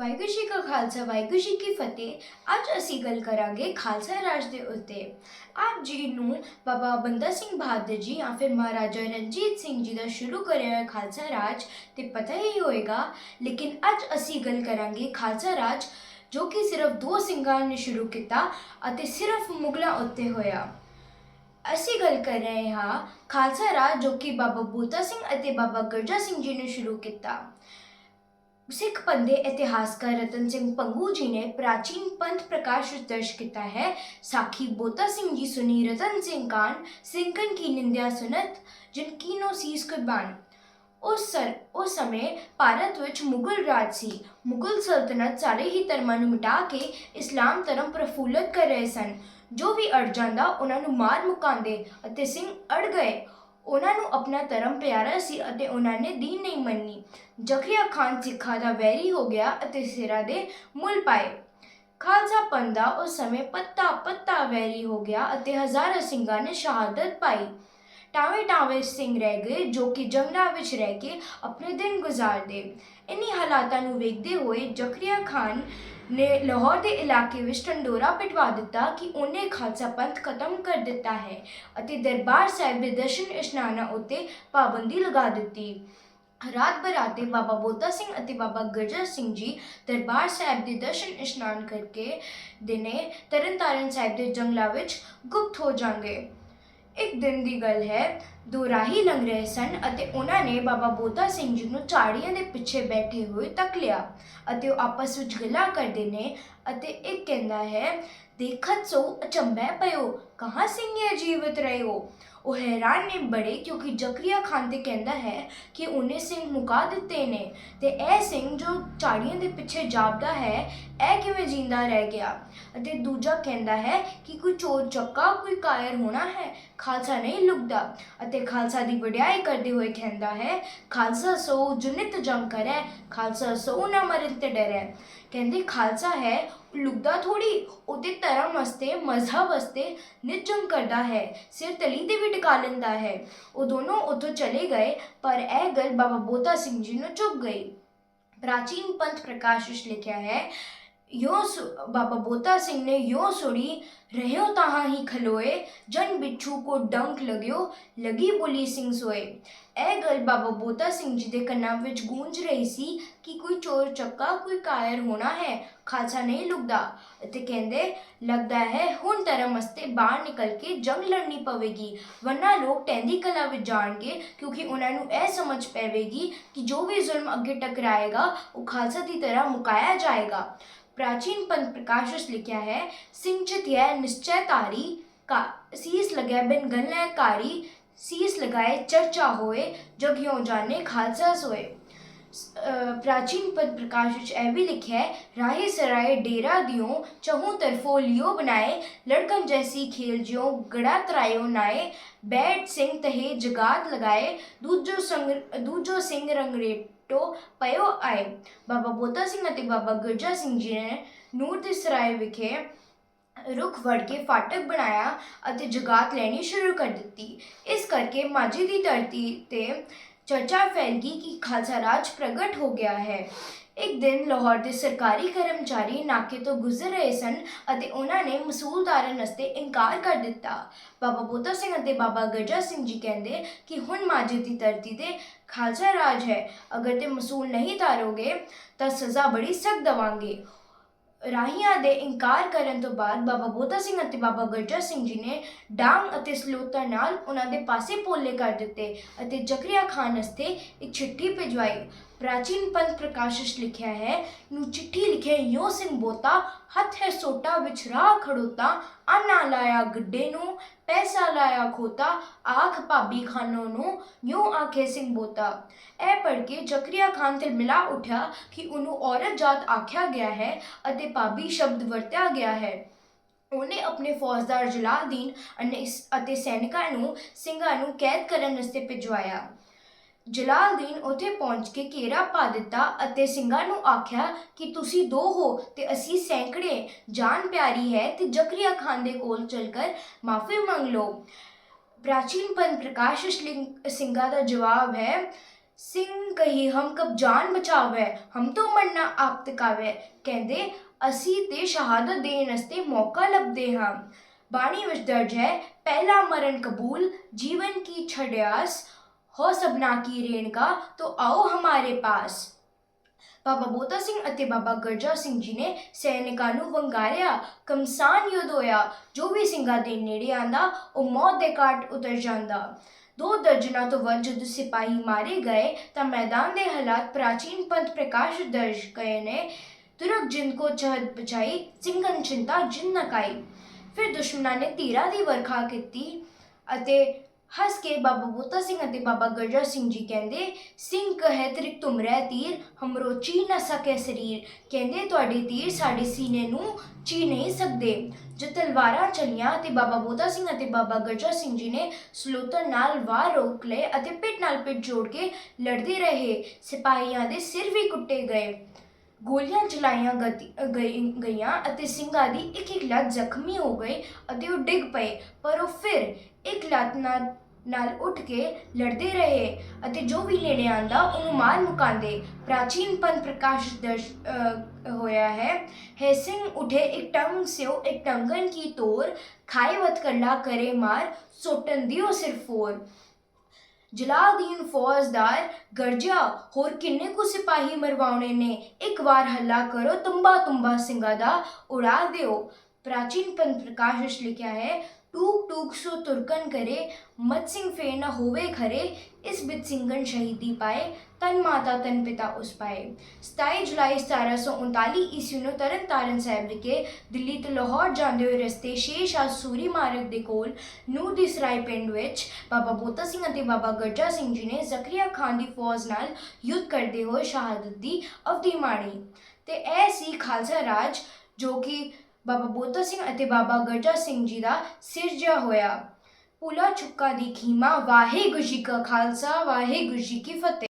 ਵਾਹਿਗੁਰੂ ਜੀ ਕਾ ਖਾਲਸਾ, ਵਾਹਿਗੁਰੂ ਜੀ ਕੀ ਫਤਿਹ। ਅੱਜ ਅਸੀਂ ਗੱਲ ਕਰਾਂਗੇ ਖਾਲਸਾ ਰਾਜ ਦੇ ਉੱਤੇ। ਆਪ ਜੀ ਨੂੰ ਬਾਬਾ ਬੰਦਾ ਸਿੰਘ ਬਹਾਦਰ ਜੀ ਜਾਂ ਫਿਰ ਮਹਾਰਾਜਾ ਰਣਜੀਤ ਸਿੰਘ ਜੀ ਦਾ ਸ਼ੁਰੂ ਕਰਿਆ ਹੋਇਆ ਖਾਲਸਾ ਰਾਜ ਤੇ ਪਤਾ ਹੀ ਹੋਏਗਾ। ਲੇਕਿਨ ਅੱਜ ਅਸੀਂ ਗੱਲ ਕਰਾਂਗੇ ਖਾਲਸਾ ਰਾਜ, ਜੋ ਕਿ ਸਿਰਫ ਦੋ ਸਿੰਘਾਂ ਨੇ ਸ਼ੁਰੂ ਕੀਤਾ ਅਤੇ ਸਿਰਫ ਮੁਗਲਾਂ ਉੱਤੇ ਹੋਇਆ। ਅਸੀਂ ਗੱਲ ਕਰ ਰਹੇ ਹਾਂ ਖਾਲਸਾ ਰਾਜ, ਜੋ ਕਿ ਬਾਬਾ ਬੂਤਾ ਸਿੰਘ ਅਤੇ ਬਾਬਾ ਗਰਜਾ ਸਿੰਘ ਜੀ ਨੇ ਸ਼ੁਰੂ ਕੀਤਾ। ਸਿੱਖ ਪੰਦੇ ਇਤਿਹਾਸਕਾਰ ਰਤਨ ਸਿੰਘ ਪੰਗੂ ਜੀ ਨੇ ਪ੍ਰਾਚੀਨ ਪੰਥ ਪ੍ਰਕਾਸ਼ ਵਿੱਚ ਦਰਜ ਕੀਤਾ ਹੈ। ਸਾਖੀ ਬੋਤਾ ਸਿੰਘ ਜੀ ਸੁਨੀ ਰਤਨ ਸਿੰਘ ਕਾਨ ਸਿੰਘਨ ਕੀ ਨਿੰਦਿਆ ਸੁਨਤ, ਜਿਨ ਕੀਨੋ ਸੀਸ ਕੁਰਬਾਨ ਉਸ ਸਰ, ਉਸ ਸਮੇਂ ਭਾਰਤ ਵਿੱਚ ਮੁਗਲ ਰਾਜ ਸੀ। ਮੁਗਲ ਸਲਤਨਤ ਸਾਰੇ ਹੀ ਧਰਮਾਂ ਨੂੰ ਮਿਟਾ ਕੇ ਇਸਲਾਮ ਧਰਮ ਪ੍ਰਫੁੱਲਤ ਕਰ ਰਹੇ ਸਨ। ਜੋ ਵੀ ਅੜ ਜਾਂਦਾ, ਉਹਨਾਂ ਨੂੰ ਮਾਰ ਮੁਕਾਉਂਦੇ ਅਤੇ ਸਿੰਘ ਅੜ ਗਏ। ਉਹਨਾਂ ਨੂੰ ਆਪਣਾ ਧਰਮ ਪਿਆਰਾ ਸੀ ਅਤੇ ਉਹਨਾਂ ਨੇ ਦੀਨ ਨਹੀਂ ਮੰਨੀ। ਜ਼ਕਰੀਆ ਖਾਨ ਸਿੱਖਾਂ ਦਾ ਵੈਰੀ ਹੋ ਗਿਆ ਅਤੇ ਸਿਰਾਂ ਦੇ ਮੁੱਲ ਪਾਏ। ਖਾਲਸਾ ਪੰਥ ਦਾ ਉਸ ਸਮੇਂ ਪੱਤਾ ਪੱਤਾ ਵੈਰੀ ਹੋ ਗਿਆ ਅਤੇ ਹਜ਼ਾਰਾਂ ਸਿੰਘਾਂ ਨੇ ਸ਼ਹਾਦਤ ਪਾਈ। ਟਾਵੇਂ ਟਾਵੇਂ ਸਿੰਘ ਰਹਿ ਗਏ ਜੋ ਕਿ ਜੰਗਲਾਂ ਵਿੱਚ ਰਹਿ ਕੇ ਆਪਣੇ ਦਿਨ ਗੁਜ਼ਾਰਦੇ। ਇन्हीं ਹਾਲਾਤਾਂ ਨੂੰ ਵੇਖਦੇ ਹੋਏ ਜ਼ਕਰੀਆ ਖਾਨ ਨੇ ਲਾਹੌਰ ਦੇ ਇਲਾਕੇ ਵਿੱਚ ਢੰਡੋਰਾ ਪਿਟਵਾ ਦਿੱਤਾ ਕਿ ਉਹਨੇ ਖਾਲਸਾ ਪੰਥ ਖਤਮ ਕਰ ਦਿੱਤਾ ਹੈ ਅਤੇ ਦਰਬਾਰ ਸਾਹਿਬ ਦੇ ਦਰਸ਼ਨ ਇਸ਼ਨਾਨਾਂ ਉੱਤੇ ਪਾਬੰਦੀ ਲਗਾ ਦਿੱਤੀ। ਰਾਤ ਬਰਾਤੇ ਬਾਬਾ ਬੋਤਾ ਸਿੰਘ ਅਤੇ ਬਾਬਾ ਗਰਜਰ ਸਿੰਘ ਜੀ ਦਰਬਾਰ ਸਾਹਿਬ ਦੇ ਦਰਸ਼ਨ ਇਸ਼ਨਾਨ ਕਰਕੇ ਦਿਨੇ ਤਰਨਤਾਰਨ ਸਾਹਿਬ ਦੇ ਜੰਗਲਾਂ ਵਿੱਚ ਗੁਪਤ ਹੋ ਜਾਣਗੇ। ਇੱਕ ਦਿਨ ਦੀ ਗੱਲ ਹੈ। ਦੋ ਰਾਹੀ ਲੰਘ ਰਹੇ ਸਨ ਅਤੇ ਉਹਨਾਂ ਨੇ ਬਾਬਾ ਬੋਤਾ ਸਿੰਘ ਜੀ ਨੂੰ ਝਾੜੀਆਂ ਦੇ ਪਿੱਛੇ ਬੈਠੇ ਹੋਏ ਤੱਕ ਲਿਆ ਅਤੇ ਉਹ ਆਪਸ ਵਿੱਚ ਗੱਲਾਂ ਕਰਦੇ ਨੇ ਅਤੇ ਇੱਕ ਕਹਿੰਦਾ ਹੈ, ਦੇਖਤ ਸੋ ਅਚੰਭੈ ਪਇਓ ਕਹਾਂ ਸਿੰਘ ਇਹ ਜੀਵਤ ਰਹੇ ਹੋ? ਉਹ ਹੈਰਾਨ ਨੇ ਬੜੇ ਕਿਉਂਕਿ ਜ਼ਕਰੀਆ ਖਾਨ ਤੇ ਕਹਿੰਦਾ ਹੈ ਕਿ ਉਹਨੇ ਸਿੰਘ ਮੁਕਾ ਦਿੱਤੇ ਨੇ ਤੇ ਇਹ ਸਿੰਘ ਜੋ ਝਾੜੀਆਂ ਦੇ ਪਿੱਛੇ ਜਾਪਦਾ ਹੈ, ਇਹ ਕਿਵੇਂ ਜਿੰਦਾ ਰਹਿ ਗਿਆ? ਅਤੇ ਦੂਜਾ ਕਹਿੰਦਾ ਹੈ ਕਿ ਕੋਈ ਚੋਰ ਚੱਕਾ, ਕੋਈ ਕਾਇਰ ਹੋਣਾ ਹੈ, ਖਾਲਸਾ ਨਹੀਂ ਲੁਕਦਾ। ਅਤੇ ਖਾਲਸਾ ਦੀ ਵਡਿਆਈ ਕਰਦੇ ਹੋਏ ਕਹਿੰਦਾ ਹੈ, ਖਾਲਸਾ ਸੋ ਜੁਨਿਤ ਜੰਗ ਕਰੈ, ਖਾਲਸਾ ਸੋ ਨਾ ਮਰਨ ਤੇ ਡਰੈ। ਕਹਿੰਦੇ, ਖਾਲਸਾ ਹੈ, ਲੁਕਦਾ ਥੋੜੀ ਉਹਦੇ ਧਰਮ ਵਾਸਤੇ, ਮਜ਼ਹਬ ਵਾਸਤੇ ਨਿਤ ਜੰਗ ਕਰਦਾ ਹੈ, ਸਿਰ ਤਲੀ ਤੇ ਵੀ ਟਿਕਾ ਲੈਂਦਾ ਹੈ। ਉਹ ਦੋਨੋਂ ਉੱਥੋਂ ਚਲੇ ਗਏ, ਪਰ ਇਹ ਗੱਲ ਬਾਬਾ ਬੋਤਾ ਸਿੰਘ ਜੀ ਨੂੰ ਚੁੱਪ ਗਈ। ਪ੍ਰਾਚੀਨ ਪੰਥ ਪ੍ਰਕਾਸ਼ ਵਿੱਚ ਲਿਖਿਆ ਹੈ ਯੋ ਸੁ- ਬਾਬਾ ਬੋਤਾ ਸਿੰਘ ਨੇ ਯੋ ਸੁਣੀ ਰਹਿਓ ਤਾਹਾਂ ਹੀ ਖਲੋਏ ਜਨ ਬਿੱਛੂ ਕੋ ਡੰਕ ਲਗਿਓ ਲਗੀ ਬੋਲੀ ਸਿੰਘ ਸੋਏ ਇਹ ਗੱਲ ਬਾਬਾ ਬੋਤਾ ਸਿੰਘ ਜੀ ਦੇ ਕੰਨਾਂ ਵਿੱਚ ਗੂੰਜ ਰਹੀ ਸੀ ਕਿ ਕੋਈ ਚੋਰ ਚੱਕਾ ਕੋਈ ਕਾਇਰ ਹੋਣਾ ਹੈ ਖਾਲਸਾ ਨਹੀਂ ਲੁਕਦਾ ਅਤੇ ਕਹਿੰਦੇ ਲੱਗਦਾ ਹੈ ਹੁਣ ਧਰਮ ਵਾਸਤੇ ਬਾਹਰ ਨਿਕਲ ਕੇ ਜੰਗ ਲੜਨੀ ਪਵੇਗੀ ਵਰਨਾ ਲੋਕ ਟੈਂਦੀ ਕਲਾ ਵਿੱਚ ਜਾਣਗੇ ਕਿਉਂਕਿ ਉਹਨਾਂ ਨੂੰ ਇਹ ਸਮਝ ਪਵੇਗੀ ਕਿ ਜੋ ਵੀ ਜ਼ੁਲਮ ਅੱਗੇ ਟਕਰਾਏਗਾ ਉਹ ਖਾਲਸਾ ਦੀ ਤਰ੍ਹਾਂ ਮੁਕਾਇਆ ਜਾਏਗਾ ਪ੍ਰਾਚੀਨ ਪੰਥ ਪ੍ਰਕਾਸ਼ ਵਿੱਚ ਲਿਖਿਆ ਹੈ ਸਿੰਘ ਚਿਤਿਐ ਨਿਸ਼ਚੈ ਤਾਰੀ ਕਾ ਸੀਸ ਲਗੈ ਬਿਨ ਗਲੈ ਕਾਰੀ ਸੀਸ ਲਗਾਏ ਚਰਚਾ ਹੋਏ ਜਗ ਹਿਉ ਜਾਣੇ ਖਾਲਸਾ ਸੋਏ ਸ- ਅਹ ਪ੍ਰਾਚੀਨ ਪੰਥ ਪ੍ਰਕਾਸ਼ ਵਿੱਚ ਇਹ ਵੀ ਲਿਖਿਆ ਹੈ, ਰਾਹੇ ਸਰਾਏ ਡੇਰਾ ਦਿਓ, ਚਹੂ ਤਰਫੋ ਲਿਓ ਬਣਾਏ, ਲੜਕਨ ਜੈਸੀ ਖੇਲ ਜਿਉ, ਗੜਾ ਤਰਾਇਓ ਨਾਏ, ਬੈਠ ਸਿੰਘ ਤਹੇ ਜਗਾਤ ਲਗਾਏ, ਦੂਜੋ ਸੰਗ, ਦੂਜੋ ਸਿੰਘ ਰੰਗਰੇਟੋ ਪਇਓ ਆਏ। ਬਾਬਾ ਬੋਤਾ ਸਿੰਘ ਅਤੇ ਬਾਬਾ ਗੁਰਜਾ ਸਿੰਘ ਜੀ ਨੇ ਨੂਰ ਦੇ ਸਰਾਏ ਵਿਖੇ ਰੁੱਖ ਵੜ ਕੇ ਫਾਟਕ ਬਣਾਇਆ ਅਤੇ ਜਗਾਤ ਲੈਣੀ ਸ਼ੁਰੂ ਕਰ ਦਿੱਤੀ। ਇਸ ਕਰਕੇ ਮਾਝੀ ਦੀ ਧਰਤੀ ਤੇ ਚਰਚਾ ਫੈਲ ਗਈ ਕਿ ਖਾਲਸਾ ਰਾਜ ਪ੍ਰਗਟ ਹੋ ਗਿਆ ਹੈ ਇੱਕ ਦਿਨ ਲਾਹੌਰ ਦੇ ਸਰਕਾਰੀ ਕਰਮਚਾਰੀ ਨਾਕੇ ਤੋਂ ਗੁਜ਼ਰ ਰਹੇ ਸਨ ਅਤੇ ਉਹਨਾਂ ਨੇ ਮਸੂਲ ਤਾਰਨ ਵਾਸਤੇ ਇਨਕਾਰ ਕਰ ਦਿੱਤਾ ਬਾਬਾ ਬੋਤਾ ਸਿੰਘ ਅਤੇ ਬਾਬਾ ਗਰਜਾ ਸਿੰਘ ਜੀ ਕਹਿੰਦੇ ਕਿ ਹੁਣ ਮਾਝੇ ਦੀ ਧਰਤੀ ਤੇ ਖਾਲਸਾ ਰਾਜ ਹੈ ਅਗਰ ਤੇ ਮਸੂਲ ਨਹੀਂ ਤਾਰੋਗੇ ਤਾਂ ਸਜ਼ਾ ਬੜੀ ਸਖਤ ਦਵਾਂਗੇ ਰਾਹੀਆਂ ਦੇ ਇਨਕਾਰ ਕਰਨ ਤੋਂ ਬਾਅਦ ਬਾਬਾ ਬੋਤਾ ਸਿੰਘ ਅਤੇ ਬਾਬਾ ਗਰਜਾ ਸਿੰਘ ਜੀ ਨੇ ਡਾਂਗ ਅਤੇ ਸਲੋਤਾ ਨਾਲ ਉਹਨਾਂ ਦੇ ਪਾਸੇ ਪੋਲੇ ਕਰ ਦਿੱਤੇ ਅਤੇ ਜ਼ਕਰੀਆ ਖਾਨ ਵਾਸਤੇ ਇੱਕ ਚਿੱਠੀ ਭਿਜਵਾਈ। ਪ੍ਰਾਚੀਨ ਪੰਥ ਪ੍ਰਕਾਸ਼ ਲਿਖਿਆ ਹੈ, ਨੂੰ ਚਿੱਠੀ ਲਿਖੇ ਯੋ ਸਿੰਘ ਬੋਤਾ, ਹੱਥ ਹੈ ਸੋਟਾ ਵਿੱਚ ਰਾਹ ਖੜੋਤਾ ਆਨਾ ਲਾਇਆ ਗੱਡੇ ਨੂੰ, ਪੈਸਾ ਲਾਇਆ ਖੋਤਾ, ਆਖ ਭਾਬੀ ਖਾਨੋ ਨੂੰ, ਯੋ ਆਖੇ ਸਿੰਘ ਬੋਤਾ। ਇਹ ਪੜ੍ਹ ਕੇ ਜ਼ਕਰੀਆ ਖਾਨ ਤੇ ਮਿਲਾ ਉਠਿਆ ਕਿ ਉਹਨੂੰ ਔਰਤ ਜਾਤ ਆਖਿਆ ਗਿਆ ਹੈ ਅਤੇ ਭਾਬੀ ਸ਼ਬਦ ਵਰਤਿਆ ਗਿਆ ਹੈ। ਉਹਨੇ ਆਪਣੇ ਫੌਜਦਾਰ ਜਲਾਲਦੀਨ ਅਨੇ- ਅਤੇ ਸੈਨਿਕਾਂ ਨੂੰ, ਸਿੰਘਾਂ ਨੂੰ ਕੈਦ ਕਰਨ ਵਾਸਤੇ ਭਿਜਵਾਇਆ। ਜਲਾਲਦੀਨ ਉੱਥੇ ਪਹੁੰਚ ਕੇ ਘੇਰਾ ਪਾ ਦਿੱਤਾ ਅਤੇ ਸਿੰਘਾਂ ਨੂੰ ਆਖਿਆ ਕਿ ਤੁਸੀਂ ਦੋ ਹੋ ਤੇ ਅਸੀਂ ਸੈਂਕੜੇ। ਜਾਨ ਪਿਆਰੀ ਹੈ ਤੇ ਜ਼ਕਰੀਆ ਖਾਨ ਦੇ ਕੋਲ ਚਲਕਰ ਮਾਫੀ ਮੰਗ ਲਓ। ਪ੍ਰਾਚੀਨ ਪੰਥ ਪ੍ਰਕਾਸ਼ ਵਿੱਚ ਦਾ ਜਵਾਬ ਹੈ, ਸਿੰਘ ਕਹੀ ਹਮ ਕਬ ਜਾਨ ਬਚਾਵੇ, ਹਮ ਤੋਂ ਮਰਨਾ ਆਪ ਤਕਾਵੇ। ਕਹਿੰਦੇ, ਅਸੀਂ ਤੇ ਸ਼ਹਾਦਤ ਦੇਣ ਵਾਸਤੇ ਮੌਕਾ ਲੱਭਦੇ ਹਾਂ। ਬਾਣੀ ਵਿੱਚ ਦਰਜ ਹੈ, ਪਹਿਲਾ ਮਰਨ ਕਬੂਲ, ਜੀਵਨ ਕੀ ਛੜਿਆਸ ਹੋ ਸਭਨਾ ਕੀ ਰੇਣਕਾ ਤੋ ਆਓ ਹਮਾਰੇ ਪਾਸ ਬਾਬਾ ਬੋਤਾ ਸਿੰਘ ਅਤੇ ਬਾਬਾ ਗਰਜਾ ਸਿੰਘ ਜੀ ਨੇ ਸੈਨਿਕਾਂ ਨੂੰ ਵੰਗਾਰਿਆ ਕਮਸਾਨ ਯੁੱਧ ਹੋਇਆ ਜੋ ਵੀ ਸਿੰਘਾਂ ਦੇ ਨੇੜੇ ਆਂਦਾ ਉਹ ਮੌਤ ਦੇ ਘਾਟ ਉਤਰ ਜਾਂਦਾ ਦੋ ਦਰਜਨਾਂ ਤੋਂ ਵੱਧ ਜਦੋਂ ਸਿਪਾਹੀ ਮਾਰੇ ਗਏ ਤਾਂ ਮੈਦਾਨ ਦੇ ਹਾਲਾਤ ਪ੍ਰਾਚੀਨ ਪੰਥ ਪ੍ਰਕਾਸ਼ ਦਰਜ ਗਏ ਨੇ ਤੁਰਕ ਜਿੰਦ ਕੋ ਚਹਤ ਬਚਾਈ ਸਿੰਘਨ ਚਿੰਤਾ ਜਿੰਨ ਨ ਫਿਰ ਦੁਸ਼ਮਣਾਂ ਨੇ ਤੀਰਾਂ ਦੀ ਵਰਖਾ ਕੀਤੀ ਅਤੇ ਹੱਸ ਕੇ ਬਾਬਾ ਬੋਤਾ ਸਿੰਘ ਅਤੇ ਬਾਬਾ ਗਰਜਾ ਸਿੰਘ ਜੀ ਕਹਿੰਦੇ ਸਿੰਘ ਕਹੇ ਤ੍ਰਿਕ ਤੁਮਰੇ ਤੀਰ ਹਮਰੋ ਚੀ ਨਾ ਸਕੇ ਸਰੀਰ ਕਹਿੰਦੇ ਤੁਹਾਡੇ ਤੀਰ ਸਾਡੇ ਸੀਨੇ ਨੂੰ ਚੀ ਨਹੀਂ ਸਕਦੇ ਜੋ ਤਲਵਾਰਾਂ ਚਲੀਆਂ ਤੇ ਬਾਬਾ ਬੋਤਾ ਸਿੰਘ ਅਤੇ ਬਾਬਾ ਗਰਜਾ ਸਿੰਘ ਜੀ ਨੇ ਸਲੋਤਨ ਨਾਲ ਵਾਰ ਰੋਕ ਲਏ ਅਤੇ ਪਿੱਠ ਨਾਲ ਪਿੱਠ ਜੋੜ ਕੇ ਲੜਦੇ ਰਹੇ ਸਿਪਾਹੀਆਂ ਦੇ ਸਿਰ ਵੀ ਕੁੱਟੇ ਗਏ ਗੋਲੀਆਂ ਚਲਾਈਆਂ ਗਤੀ- ਗਈ- ਗਈਆਂ ਅਤੇ ਸਿੰਘਾਂ ਦੀ ਇੱਕ ਇੱਕ ਲੱਤ ਜ਼ਖਮੀ ਹੋ ਗਈ ਅਤੇ ਉਹ ਡਿੱਗ ਪਏ ਪਰ ਉਹ ਫਿਰ ਇੱਕ ਲੱਤ ਨਾਲ ਨਾਲ ਉੱਠ ਕੇ ਲੜਦੇ ਰਹੇ ਅਤੇ ਜੋ ਵੀ ਨੇੜੇ ਆਂਦਾ ਉਹਨੂੰ ਮਾਰ ਮੁਕਾਉਂਦੇ ਪ੍ਰਾਚੀਨ ਪੰਥ ਪ੍ਰਕਾਸ਼ ਦਰਜ ਹੋਇਆ ਹੈ। ਹੈ ਸਿੰਘ, ਉਠੇ ਇੱਕ ਟੰਗ, ਸਿਓ ਇੱਕ ਟੰਗਨ ਕੀ ਤੋਰ। ਖਾਏ ਵਤ ਕਰਲਾ ਕਰੇ ਮਾਰ ਸੋਟਨ ਦਿਓ ਸਿਰ ਜਲਾਦੀਨ ਫੌਜਦਾਰ, ਗਰਜਿਆ, ਹੋਰ ਕਿੰਨੇ ਕੁ ਸਿਪਾਹੀ ਮਰਵਾਉਣੇ ਨੇ? ਇੱਕ ਵਾਰ ਹੱਲਾ ਕਰੋ ਤੁੰਬਾ ਤੁੰਬਾ ਸਿੰਘਾਂ ਦਾ ਉਡਾ ਦਿਓ। ਪ੍ਰਾਚੀਨ ਪੰਥ ਪ੍ਰਕਾਸ਼ ਵਿੱਚ ਲਿਖਿਆ ਹੈ ਟੂਕ ਟੂਕ ਸੋ ਤੁਰਕਨ ਕਰੇ ਮਤ ਸਿੰਘ ਫੇਰ ਨਾ ਹੋਵੇ ਖਰੇ ਇਸ ਬਿਤ ਸਿੰਘਨ ਸ਼ਹੀਦੀ ਪਾਏ ਤਨ ਮਾਤਾ ਤਨ ਪਿਤਾ ਉਸ ਪਾਏ 27 ਜੁਲਾਈ 1739 ਈਸਵੀ ਨੂੰ ਤਰਨ ਤਾਰਨ ਸਾਹਿਬ ਵਿਖੇ ਦਿੱਲੀ ਤੋਂ ਲਾਹੌਰ ਜਾਂਦੇ ਹੋਏ ਰਸਤੇ ਸ਼ੇਰ ਸ਼ਾਹ ਸੂਰੀ ਮਾਰਗ ਦੇ ਕੋਲ ਨੂਰ ਦੀ ਸਰਾਏ ਪਿੰਡ ਵਿੱਚ ਬਾਬਾ ਬੋਤਾ ਸਿੰਘ ਅਤੇ ਬਾਬਾ ਗਰਜਾ ਸਿੰਘ ਜੀ ਨੇ ਜ਼ਕਰੀਆ ਖਾਨ ਦੀ ਫੌਜ ਨਾਲ ਯੁੱਧ ਕਰਦੇ ਹੋਏ ਸ਼ਹਾਦਤ ਦੀ ਅਵਧੀ ਮਾਣੀ ਤੇ ਇਹ ਸੀ ਖਾਲਸਾ ਰਾਜ ਜੋ ਕਿ ਬਾਬਾ ਬੋਤਾ ਸਿੰਘ ਅਤੇ ਬਾਬਾ ਗਰਜਾ ਸਿੰਘ ਜੀ ਦਾ ਸਿਰਜਿਆ ਹੋਇਆ। ਪੁਲਾ ਛੁੱਕਾ ਦੀ ਖੀਮਾ, ਵਾਹਿਗੁਰੂ ਜੀ ਕਾ ਖਾਲਸਾ, ਵਾਹਿਗੁਰੂ ਜੀ ਕੀ ਫਤਿਹ।